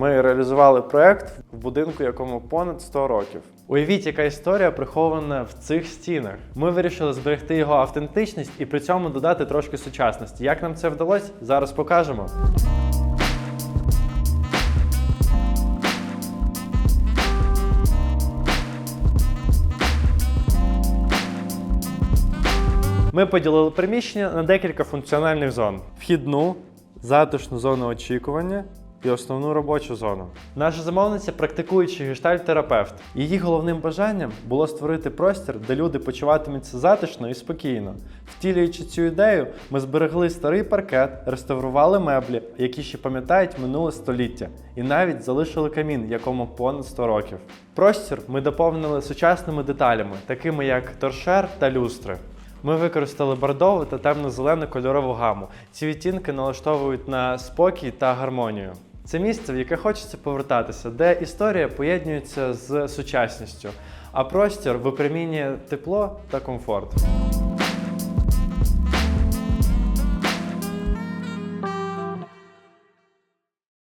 Ми реалізували проект в будинку, якому понад 100 років. Уявіть, яка історія прихована в цих стінах. Ми вирішили зберегти його автентичність і при цьому додати трошки сучасності. Як нам це вдалося? Зараз покажемо. Ми поділили приміщення на декілька функціональних зон: вхідну, затишну зону очікування і основну робочу зону. Наша замовниця практикуючий гештальт-терапевт. Її головним бажанням було створити простір, де люди почуватимуться затишно і спокійно. Втілюючи цю ідею, ми зберегли старий паркет, реставрували меблі, які ще пам'ятають минуле століття, і навіть залишили камін, якому понад 100 років. Простір ми доповнили сучасними деталями, такими як торшер та люстри. Ми використали бордову та темно-зелену кольорову гаму. Ці відтінки налаштовують на спокій та гармонію. Це місце, в яке хочеться повертатися, де історія поєднується з сучасністю, а простір випромінює тепло та комфорт.